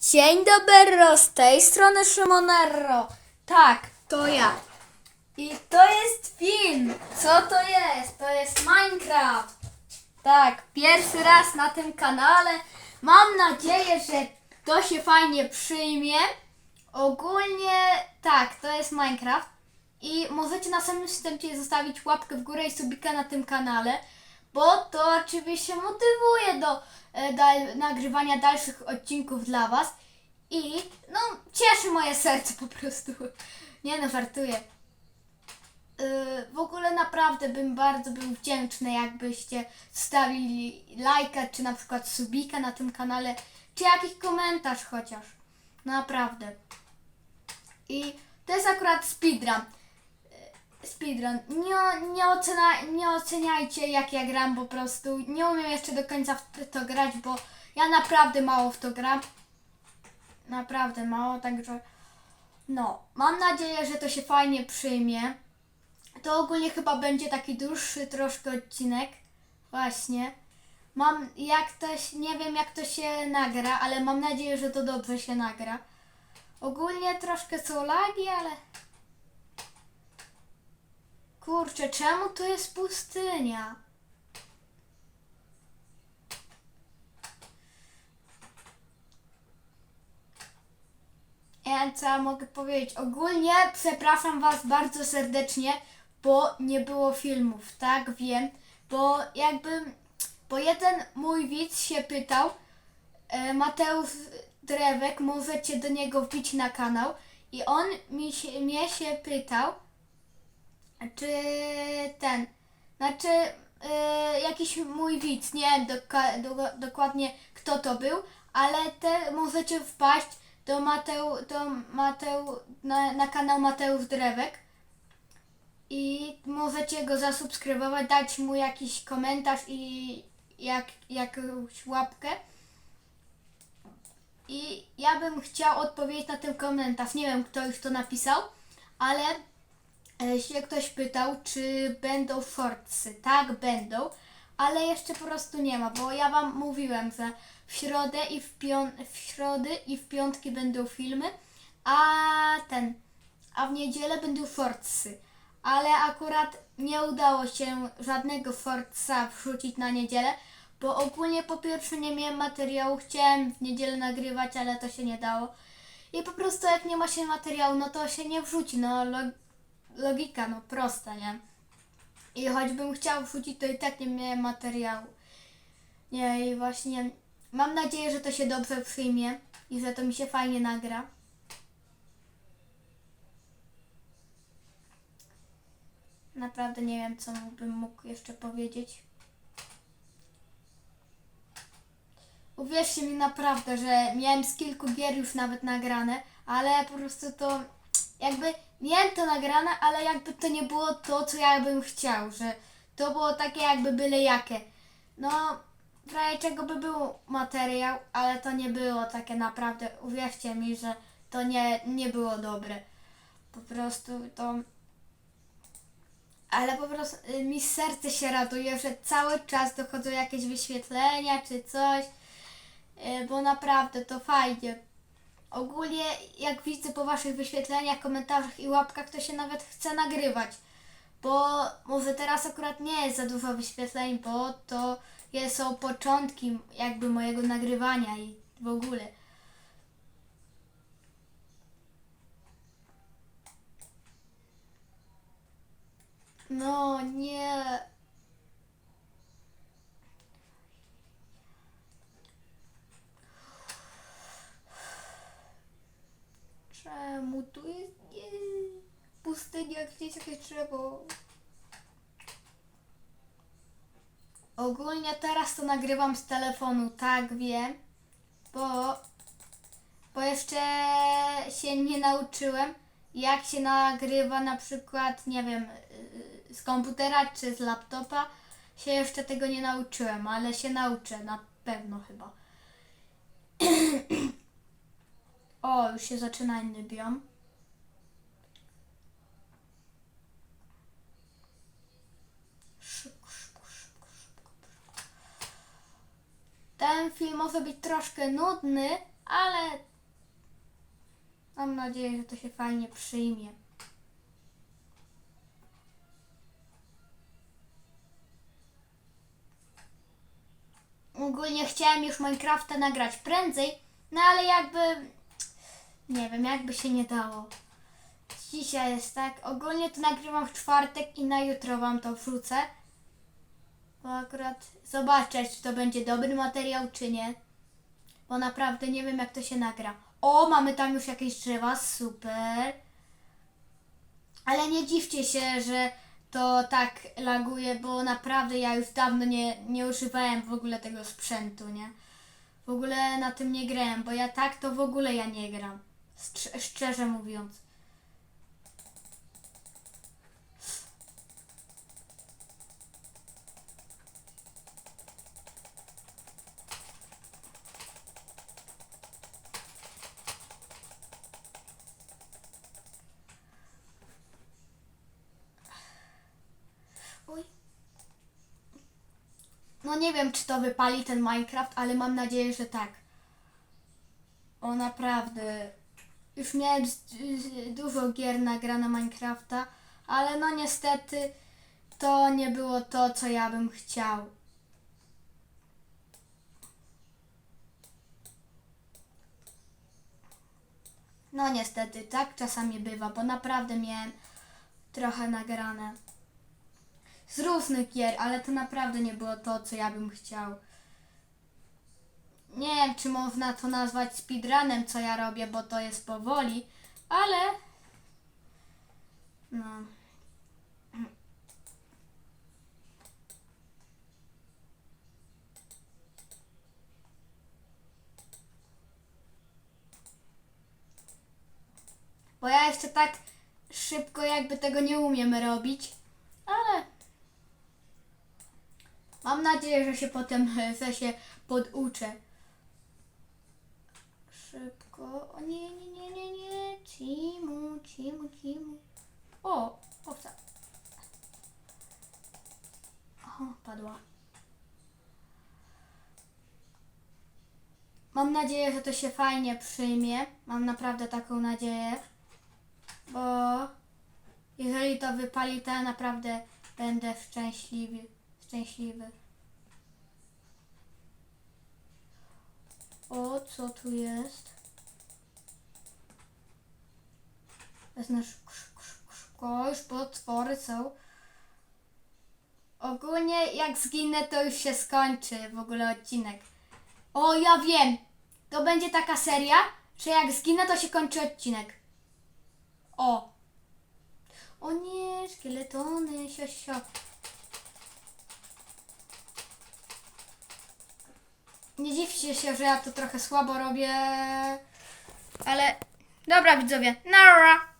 Dzień dobry, z tej strony Szymonero. Tak, to ja. I to jest film. Co to jest? To jest Minecraft. Tak, pierwszy raz na tym kanale. Mam nadzieję, że to się fajnie przyjmie. Ogólnie tak, to jest Minecraft. I możecie na samym wstępie zostawić łapkę w górę i subika na tym kanale, bo to oczywiście motywuje do e, dal- nagrywania dalszych odcinków dla Was. I no, cieszy moje serce po prostu. Nie no, żartuję. Yy, w ogóle naprawdę bym bardzo był wdzięczny, jakbyście zostawili lajka, czy na przykład subika na tym kanale, czy jakiś komentarz chociaż. Naprawdę. I to jest akurat speedrun. Speedrun. Nie, nie, ocena, nie oceniajcie jak ja gram po prostu. Nie umiem jeszcze do końca w to grać, bo ja naprawdę mało w to gram. Naprawdę mało, także no, mam nadzieję, że to się fajnie przyjmie. To ogólnie chyba będzie taki dłuższy troszkę odcinek. Właśnie. Mam jak to nie wiem jak to się nagra, ale mam nadzieję, że to dobrze się nagra. Ogólnie troszkę są lagi, ale kurczę, czemu tu jest pustynia? Ja co ja mogę powiedzieć? Ogólnie przepraszam Was bardzo serdecznie, bo nie było filmów, tak wiem, bo jakby, bo jeden mój widz się pytał, e, Mateusz Drewek, możecie do niego wbić na kanał i on mi się, mnie się pytał, czy ten, znaczy e, jakiś mój widz, nie wiem do, dokładnie kto to był, ale te możecie wpaść do Mateu, do Mateu, na, na kanał Mateusz Drewek i możecie go zasubskrybować, dać mu jakiś komentarz i jak, jakąś łapkę. I ja bym chciał odpowiedzieć na ten komentarz. Nie wiem, kto już to napisał, ale się ktoś pytał, czy będą shortsy. Tak, będą, ale jeszcze po prostu nie ma, bo ja Wam mówiłem, że w środę i w, pią- w środę i w piątki będą filmy, a ten, a w niedzielę będą shortsy. Ale akurat nie udało się żadnego shortsa wrzucić na niedzielę, bo ogólnie po pierwsze nie miałem materiału, chciałem w niedzielę nagrywać, ale to się nie dało. I po prostu jak nie ma się materiału, no to się nie wrzuci, no logika, no prosta, nie? I choćbym chciał wrzucić, to i tak nie miałem materiału. Nie, i właśnie mam nadzieję, że to się dobrze przyjmie i że to mi się fajnie nagra. Naprawdę nie wiem, co bym mógł jeszcze powiedzieć. Uwierzcie mi naprawdę, że miałem z kilku gier już nawet nagrane, ale po prostu to jakby miałem to nagrane, ale jakby to nie było to, co ja bym chciał, że to było takie jakby byle jakie. No, w razie czego by był materiał, ale to nie było takie naprawdę, uwierzcie mi, że to nie, nie było dobre. Po prostu to... Ale po prostu y, mi serce się raduje, że cały czas dochodzą jakieś wyświetlenia czy coś, y, bo naprawdę to fajnie. Ogólnie jak widzę po waszych wyświetleniach, komentarzach i łapkach, to się nawet chce nagrywać. Bo może teraz akurat nie jest za dużo wyświetleń, bo to są początki jakby mojego nagrywania i w ogóle. No nie. Czemu tu jest nie gdzieś jakieś drzewo? Ogólnie teraz to nagrywam z telefonu, tak wiem, bo, bo jeszcze się nie nauczyłem, jak się nagrywa na przykład, nie wiem, yy, z komputera czy z laptopa. Się jeszcze tego nie nauczyłem, ale się nauczę na pewno chyba. O, już się zaczyna inny biom. Szybko, szybko, szybko, szybko. Ten film może być troszkę nudny, ale Mam nadzieję, że to się fajnie przyjmie. Ogólnie chciałem już Minecrafta nagrać prędzej, no ale jakby nie wiem, jakby się nie dało. Dzisiaj jest tak. Ogólnie to nagrywam w czwartek i na jutro wam to wrzucę. Bo akurat zobaczę, czy to będzie dobry materiał, czy nie. Bo naprawdę nie wiem, jak to się nagra. O, mamy tam już jakieś drzewa, super. Ale nie dziwcie się, że to tak laguje, bo naprawdę ja już dawno nie, nie używałem w ogóle tego sprzętu, nie? W ogóle na tym nie grałem, bo ja tak to w ogóle ja nie gram. Szczerze mówiąc. No nie wiem, czy to wypali ten Minecraft, ale mam nadzieję, że tak. O naprawdę. Już miałem dużo gier nagrane Minecrafta, ale no niestety to nie było to, co ja bym chciał. No niestety, tak czasami bywa, bo naprawdę miałem trochę nagrane z różnych gier, ale to naprawdę nie było to, co ja bym chciał. Nie wiem, czy można to nazwać speedrunem, co ja robię, bo to jest powoli, ale no. Bo ja jeszcze tak szybko jakby tego nie umiem robić, ale Mam nadzieję, że się potem e, że się poduczę. Szybko. O nie, nie, nie, nie, nie. Cimu, cimu, cimu. O, owca. O, padła. Mam nadzieję, że to się fajnie przyjmie. Mam naprawdę taką nadzieję. Bo jeżeli to wypali, to ja naprawdę będę szczęśliwy. Szczęśliwy. O, co tu jest? Szybko, szybko. Już potwory są. Ogólnie jak zginę, to już się skończy w ogóle odcinek. O, ja wiem! To będzie taka seria, że jak zginę, to się kończy odcinek. O! O nie, szkieletony, sio, sio. Nie dziwcie się, że ja to trochę słabo robię. Ale dobra widzowie, nara!